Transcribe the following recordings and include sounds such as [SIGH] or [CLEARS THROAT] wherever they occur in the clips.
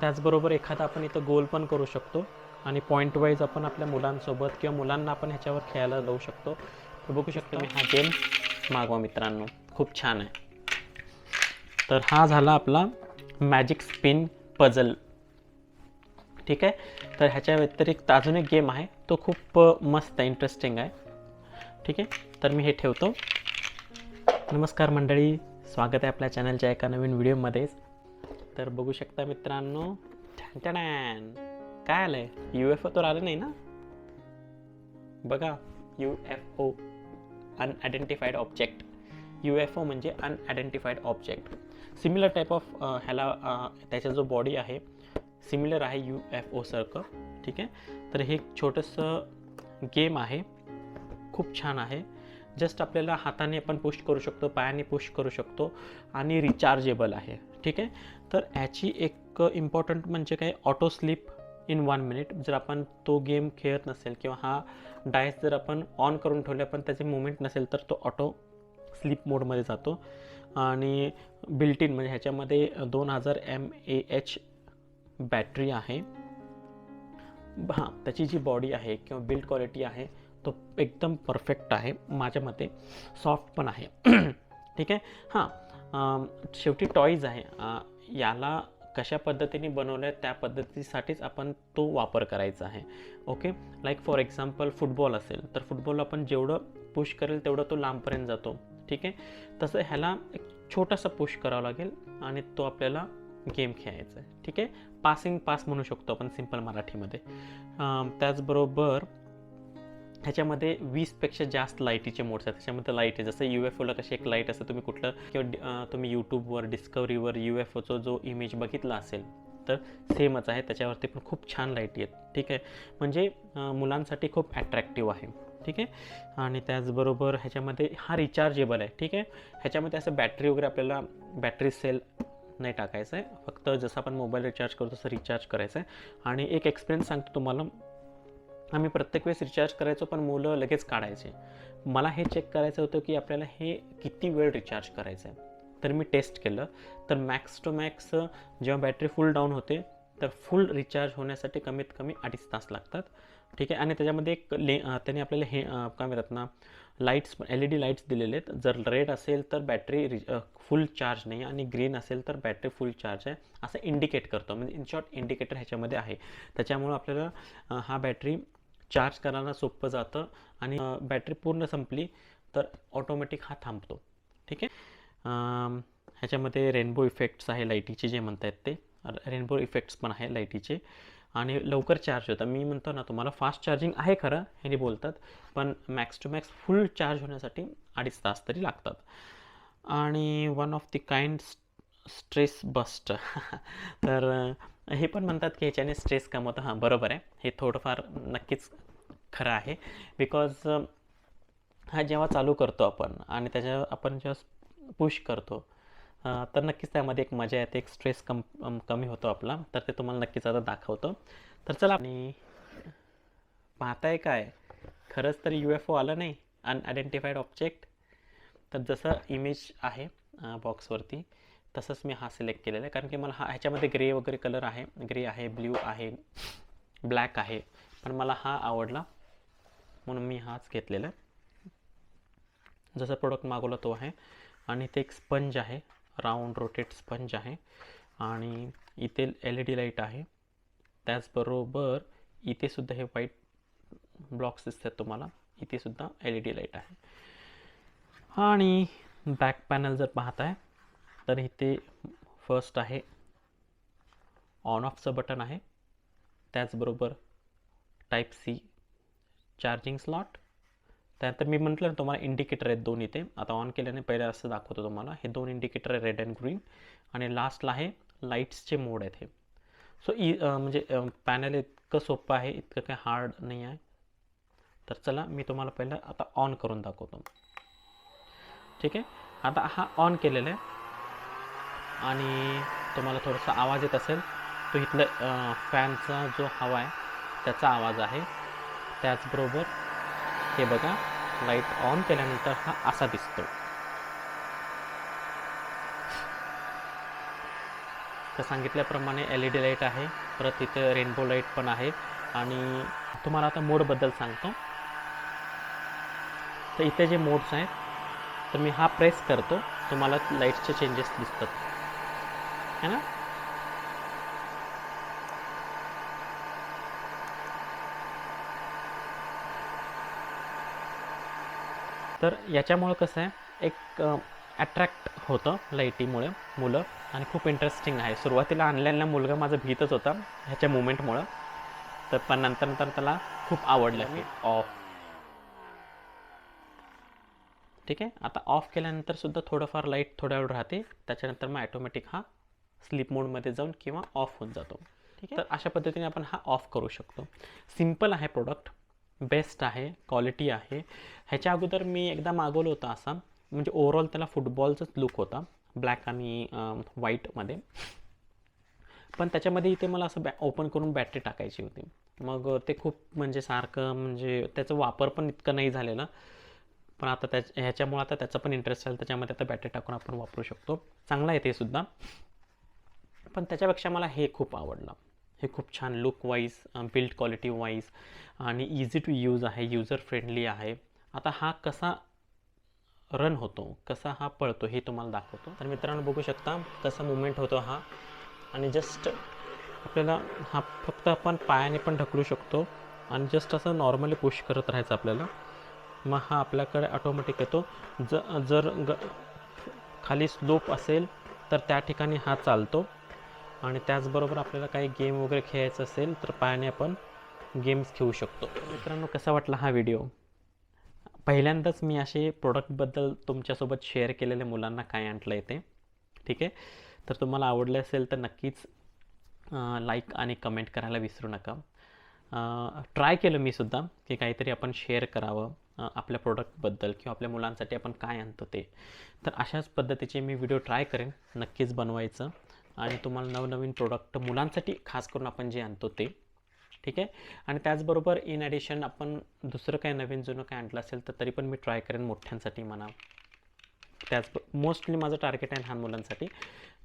त्याचबरोबर एखादा आपण इथं गोल पण करू शकतो आणि पॉईंट वाईज आपण आपल्या मुलांसोबत किंवा मुलांना आपण ह्याच्यावर खेळायला लावू शकतो. तर बघू शकतो मी हा गेम मागवा मित्रांनो. खूप छान आहे. तर हा झाला आपला मॅजिक स्पिन पझल ठीक आहे? तर ह्याच्या व्यतिरिक्त अजून एक गेम आहे. तो खूप मस्त आहे इंटरेस्टिंग आहे. ठीक आहे? तर मी हे ठेवतो. नमस्कार मंडळी. स्वागत आहे आपल्या चॅनलच्या एका नवीन व्हिडिओमध्येच तर बघू शकता मित्रांनो. ठॅन काय आलं आहे यू एफ ओ तर आलं नाही ना? बघा U F O unidentified object U F O म्हणजे unidentified object similar type of ह्याला त्याचा जो बॉडी आहे सिमिलर आहे यू एफ ओ सारखं ठीक आहे? तर हे एक छोटंसं गेम आहे. खूप छान आहे. जस्ट आपल्याला हाताने आपण पुश करू शकतो पायाने पुश करू शकतो आणि रिचार्जेबल आहे. ठीक आहे? तर ह्याची एक इम्पॉर्टंट म्हणजे काय? Auto sleep in one minute जर आपण तो गेम खेळत नसेल किंवा हा डायस जर आपण ऑन करून ठेवले पण त्याचे मुवमेंट नसेल तर तो ऑटो स्लीप मोडमध्ये जातो. आणि बिल्ट इन म्हणजे ह्याच्यामध्ये दोन हजार एम ए एच बॅटरी आहे. हां त्याची जी बॉडी आहे किंवा बिल्ड क्वालिटी आहे तो एकदम परफेक्ट आहे माझ्या मते. सॉफ्ट पण आहे. [CLEARS THROAT] ठीक आहे? हां. शेवटी टॉईज आहे. याला कशा पद्धतीने बनवलं आहे त्या पद्धतीसाठीच आपण तो वापर करायचा आहे. Okay like for example football असेल तर फुटबॉल आपण जेवढं पुश करेल तेवढं तो लांबपर्यंत जातो. ठीक आहे? तसं ह्याला एक छोटासा पुश करावा लागेल आणि तो आपल्याला गेम खेळायचा आहे. ठीक आहे? पासिंग पास म्हणू शकतो आपण सिंपल मराठीमध्ये. त्याचबरोबर ह्याच्यामध्ये वीसपेक्षा जास्त लाईटीचे मोड्स आहेत. त्याच्यामध्ये लाइट आहे. जसं यू एफ ओला कशी एक लाइट असते. तुम्ही कुठलं किंवा तुम्ही यूट्यूबवर डिस्कवरीवर यू एफ ओचा जो इमेज बघितला असेल तर सेमच आहे. त्याच्यावरती पण खूप छान लाईटी आहेत. ठीक आहे? म्हणजे मुलांसाठी खूप ॲट्रॅक्टिव्ह आहे. ठीक आहे? आणि त्याचबरोबर ह्याच्यामध्ये हा रिचार्जेबल आहे. ठीक आहे? ह्याच्यामध्ये असं बॅटरी वगैरे आपल्याला बॅटरी सेल नाही टाकायचं आहे. फक्त जसं आपण मोबाईल रिचार्ज करतो तसं रिचार्ज करायचं आहे. आणि एक एक्सपिरियन्स सांगतो तुम्हाला. आम्ही प्रत्येक वेळेस रिचार्ज करायचो पण मुलं लगेच काढायचे. मला हे चेक करायचं होतं की आपल्याला हे किती वेळ रिचार्ज करायचं आहे तर मी टेस्ट केलं. तर मॅक्स टू मॅक्स जेव्हा बॅटरी फुल डाऊन होते तर फुल रिचार्ज होण्यासाठी कमीत कमी अडीच तास लागतात. ठीक आहे? आणि त्याच्यामध्ये एक ले त्याने आपल्याला हे काय म्हणतात ना lights L E D lights दिलेले आहेत. जर रेड असेल तर बॅटरी रि फुल चार्ज नाही आणि ग्रीन असेल तर बॅटरी फुल चार्ज आहे. असं इंडिकेट करतो. म्हणजे इन शॉर्ट इंडिकेटर ह्याच्यामध्ये आहे. त्याच्यामुळं आपल्याला हा बॅटरी चार्ज करायला सोपं जातं आणि बॅटरी पूर्ण संपली तर ऑटोमॅटिक हा थांबतो. ठीक आहे? ह्याच्यामध्ये रेनबो इफेक्ट्स आहे लाईटीचे जे म्हणतायत ते. रेनबो इफेक्ट्स पण आहे लाईटीचे. आणि लवकर चार्ज होतं. मी म्हणतो ना तुम्हाला फास्ट चार्जिंग आहे खरं ह्याने बोलतात पण max to max full charge होण्यासाठी अडीच तास तरी लागतात. आणि one of the kind stress bust तर हे पण म्हणतात की ह्याच्याने स्ट्रेस कम होतं हां बरोबर आहे. हे थोडंफार नक्कीच खरं आहे. बिकॉज हा जेव्हा चालू करतो आपण आणि त्याच्या आपण जेव्हा पुश करतो तर नक्कीच त्यामध्ये एक मजा येते एक स्ट्रेस कम कमी होतो आपला. तर ते तुम्हाला नक्कीच आता दाखवतो. तर चला आणि पाहताय काय? खरंच तर यू एफ ओ आलं नाही. अनआयडेंटिफाईड ऑब्जेक्ट तर जसं इमेज आहे बॉक्सवरती तसंच मी हा सिलेक्ट केलेला आहे. कारण की मला हा ह्याच्यामध्ये ग्रे वगैरे कलर आहे. ग्रे आहे ब्ल्यू आहे ब्लॅक आहे. पण मला हा आवडला म्हणून मी हाच घेतलेला आहे. जसं प्रोडक्ट मागवला तो आहे. आणि ते एक स्पंज आहे. राऊंड रोटेट स्पंज आहे. आणि इथे एल ई डी लाइट आहे. त्याचबरोबर इथे सुद्धा हे व्हाईट ब्लॉक्स दिसतात तुम्हाला. इथे सुद्धा एल ई डी लाइट आहे. आणि बॅक पॅनल जर पाहताय तर इथे फर्स्ट आहे. ऑन ऑफचं बटन आहे. त्याचबरोबर टाईप सी चार्जिंग स्लॉट त्यानंतर मी म्हटलं ना तुम्हाला इंडिकेटर आहेत दोन इथे. आता ऑन केल्याने पहिले असं दाखवतो तुम्हाला. हे दोन इंडिकेटर आहे रेड अँड ग्रीन आणि लास्टला आहे लाईट्सचे मोड आहेत हे. सो इ e, म्हणजे पॅनल इतकं सोपं आहे इतकं काही हार्ड नाही आहे. तर चला मी तुम्हाला पहिलं आता ऑन करून दाखवतो. ठीक आहे? आता हा ऑन केलेला आहे. आणि तुम्हाला थोडासा आवाज येत असेल तो इथलं फॅनचा जो हवा आहे त्याचा आवाज आहे. त्याचबरोबर हे बघा लाइट ऑन केल्यानंतर हा असा दिसतो. तर सांगितल्याप्रमाणे एल ई डी लाइट आहे परत इथं रेनबो लाइट पण आहे. आणि तुम्हाला आता मोडबद्दल सांगतो. तर इथे जे मोड्स आहेत तर मी हा प्रेस करतो तुम्हाला लाईटचे चेंजेस दिसतात. है ना? तर याच्यामुळं कसं आहे एक अट्रॅक्ट होतं लाईटीमुळे मुलं आणि खूप इंटरेस्टिंग आहे. सुरुवातीला आणलेला मुलगा माझा भीतच होता ह्याच्या मुवमेंटमुळं तर पण नंतर नंतर त्याला खूप आवडलं मी ऑफ ठीक आहे? आता ऑफ केल्यानंतर सुद्धा थोडंफार लाइट थोड्या वेळ राहते. त्याच्यानंतर मग ॲटोमॅटिक हा स्लीप मोडमध्ये जाऊन किंवा ऑफ होऊन जातो. ठीक आहे. तर अशा पद्धतीने आपण हा ऑफ करू शकतो. सिंपल आहे प्रोडक्ट बेस्ट आहे क्वालिटी आहे. ह्याच्या अगोदर मी एकदा मागवलं होतं असा. म्हणजे ओव्हरऑल त्याला फुटबॉलचाच लुक होता. ब्लॅक आणि व्हाईटमध्ये पण त्याच्यामध्ये इथे मला असं बॅ ओपन करून बॅटरी टाकायची होती. मग ते खूप म्हणजे सारखं म्हणजे त्याचा वापर पण इतकं नाही झालेला. पण आता त्या ह्याच्यामुळे आता त्याचा पण इंटरेस्ट आहे त्याच्यामध्ये आता बॅटरी टाकून आपण वापरू शकतो. चांगला आहे ते सुद्धा. पण त्याच्यापेक्षा मला हे खूप आवडलं. हे खूप छान look wise build quality wise आणि इझी टू यूज आहे युजर फ्रेंडली आहे. आता हा कसा रन होतो कसा हा पळतो हे तुम्हाला दाखवतो. तर मित्रांनो बघू शकता कसा मुवमेंट होतो हा. आणि जस्ट आपल्याला हा फक्त आपण पायाने पण ढकलू शकतो आणि जस्ट असं नॉर्मली पुश करत राहायचं आपल्याला. मग हा आपल्याकडे ऑटोमॅटिक येतो. ज जर ग खाली स्लोप असेल तर त्या ठिकाणी हा चालतो. आणि त्याचबरोबर आपल्याला काही गेम वगैरे खेळायचं असेल तर पायाने आपण गेम्स खेळू शकतो. मित्रांनो कसा वाटला हा व्हिडिओ? पहिल्यांदाच मी असे प्रोडक्टबद्दल तुमच्यासोबत शेअर केलेल्या मुलांना काय आणलं येते ठीक आहे? तर तुम्हाला आवडले असेल तर नक्कीच लाईक आणि कमेंट करायला विसरू नका. ट्राय केलं मी सुद्धा की काहीतरी आपण शेअर करावं आपल्या प्रोडक्टबद्दल किंवा आपल्या मुलांसाठी आपण काय आणतो ते. तर अशाच पद्धतीचे मी व्हिडिओ ट्राय करेन. नक्कीच बनवायचं. आणि तुम्हाला नवनवीन प्रोडक्ट मुलांसाठी खास करून आपण जे आणतो ते. ठीक आहे? आणि त्याचबरोबर इन ॲडिशन आपण दुसरं काय नवीन जुनं काय आणलं असेल तर तरी पण मी ट्राय करेन मोठ्यांसाठी म्हणा. त्याच मोस्टली माझं टार्गेट आहे लहान मुलांसाठी.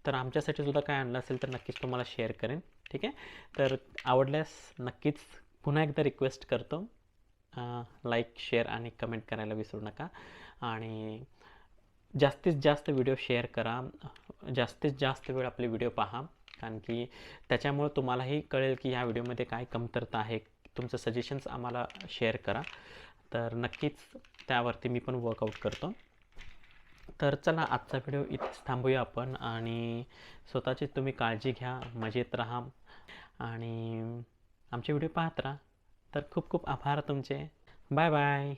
तर आमच्यासाठी सुद्धा काय आणलं असेल तर नक्कीच तुम्हाला शेअर करेन. ठीक आहे? तर आवडल्यास नक्कीच पुन्हा एकदा रिक्वेस्ट करतो. लाईक शेअर आणि कमेंट करायला विसरू नका. आणि जास्तीत जास्त व्हिडिओ शेअर करा. जास्तीत जास्त वेळ आपले व्हिडिओ पहा. कारण की त्याच्यामुळं तुम्हालाही कळेल की ह्या व्हिडिओमध्ये काय कमतरता आहे. तुमचं सजेशन्स आम्हाला शेअर करा. तर नक्कीच त्यावरती मी पण वर्कआउट करतो. तर चला आजचा व्हिडिओ इथेच थांबूया आपण आणि स्वतःची तुम्ही काळजी घ्या मजेत राहा आणि आमचे व्हिडिओ पाहत राहा. तर खूप खूप आभार तुमचे. Bye bye